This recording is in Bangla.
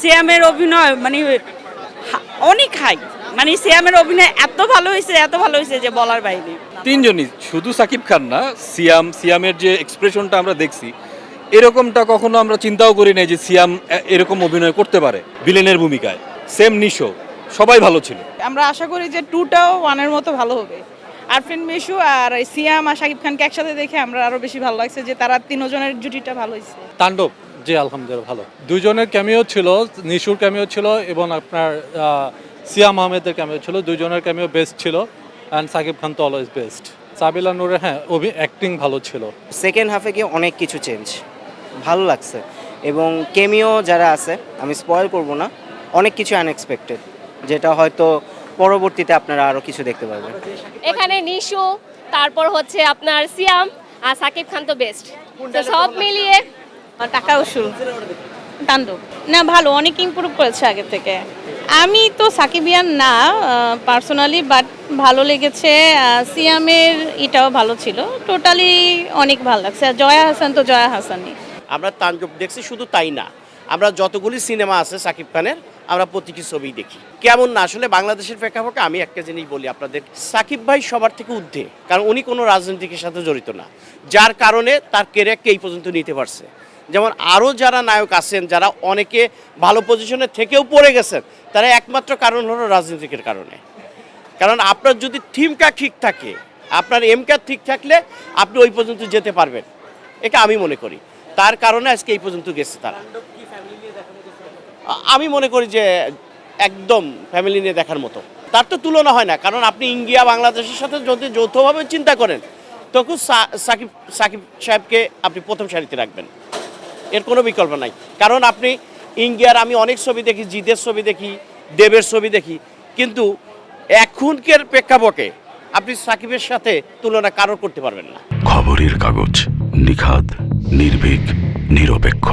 সিয়ামের অভিনয় মানে অনেক হাই মানে সিয়ামের অভিনয় এত ভালো হয়েছে এত ভালো হয়েছে যে বলার বাইরে। তিনজনই শুধু সাকিব খান না সিয়াম সিয়ামের যে এক্সপ্রেশনটা আমরা দেখছি এরকমটা কখনো আমরা চিন্তাও করি নাই যে সিয়াম এরকম অভিনয় করতে পারে ভিলেনের ভূমিকায়। সেম নিশো সবাই ভালো ছিল। আমরা আশা করি যে টুটাও ওয়ানের মতো ভালো হবে। আরফিন মিশু আর এই সিয়াম আর শাকিব খানকে একসাথে দেখে আমরা আরও বেশি ভালো লাগছে যে তারা তিনজনের জুটিটা ভালো হয়েছে। তাণ্ডব জি আলহামদুলিল্লাহ ভালো। দুজনের ক্যামিও ছিল নিশুর ক্যামিও ছিল এবং আপনার সিয়াম আহমেদের ক্যামিও ছিল। দুজনের ক্যামিও বেস্ট ছিল অ্যান্ড সাকিব খান তো অলওয়েজ বেস্ট সাবিলা নূরের হ্যাঁ অভি অ্যাক্টিং ভালো ছিল। সেকেন্ড হাফে গিয়ে অনেক কিছু চেঞ্জ ভালো লাগছে। এবং কেমিও যারা আছে আমি স্পয়েল করব না অনেক কিছু আনএক্সপেক্টেড যেটা হয়তো পরবর্তীতে আপনারা আরও কিছু দেখতে পারবেন। এখানে নিশু তারপর হচ্ছে আপনার সিয়াম আর সাকিব খান তো বেস্ট সব মিলিয়ে টাকা উসুল তাণ্ডব। না, ভালো, অনেক ইমপ্রুভ করেছে আগে থেকে। আমি তো সাকিবিয়ান না পার্সোনালি বাট ভালো লেগেছে। সিয়ামের এটাও ভালো ছিল। টোটালি অনেক ভালো লাগছে। জয়া হাসান তো জয়া হাসানই। আমরা তাণ্ডব দেখছি, শুধু তাই না। আমরা যতগুলি সিনেমা আছে সাকিব খানের, আমরা প্রতিটি ছবি দেখি। কেমন না, আসলে বাংলাদেশের প্রেক্ষাপটে আমি একটা জিনিস বলি আপনাদের। সাকিব ভাই সবার থেকে ঊর্ধ্বে, কারণ উনি কোনো রাজনীতিকের সাথে জড়িত না। যার কারণে তার কেরিয়ারকে এই পর্যন্ত নিতে পারছে। যেমন আরও যারা নায়ক আছেন, যারা অনেকে ভালো পজিশনে থেকেও পড়ে গেছেন, তারা একমাত্র কারণ হলো রাজনীতিকের কারণে। কারণ আপনার যদি থিমকা ঠিক থাকে, আপনার এমকা ঠিক থাকলে আপনি ওই পর্যন্ত যেতে পারবেন। এটা আমি মনে করি। তার কারণে আজকে এই পর্যন্ত গেছে তারা। আমি মনে করি যে একদম ফ্যামিলি নিয়ে দেখার মতো। তার তো তুলনা হয় না, কারণ আপনি ইন্ডিয়া, বাংলাদেশের সাথে যদি যৌথভাবে চিন্তা করেন, তখন সাকিব সাকিব সাহেবকে আপনি প্রথম সারিতে রাখবেন। এর কোনো বিকল্প নাই। কারণ আপনি ইন্ডিয়ার, আমি অনেক ছবি দেখি জিদের ছবি দেখি, দেবের ছবি দেখি, কিন্তু এখনকার প্রেক্ষাপটে আপনি সাকিবের সাথে তুলনা কারোর করতে পারবেন না। খবরের কাগজ নিখাদ, নির্ভীক, নিরপেক্ষ।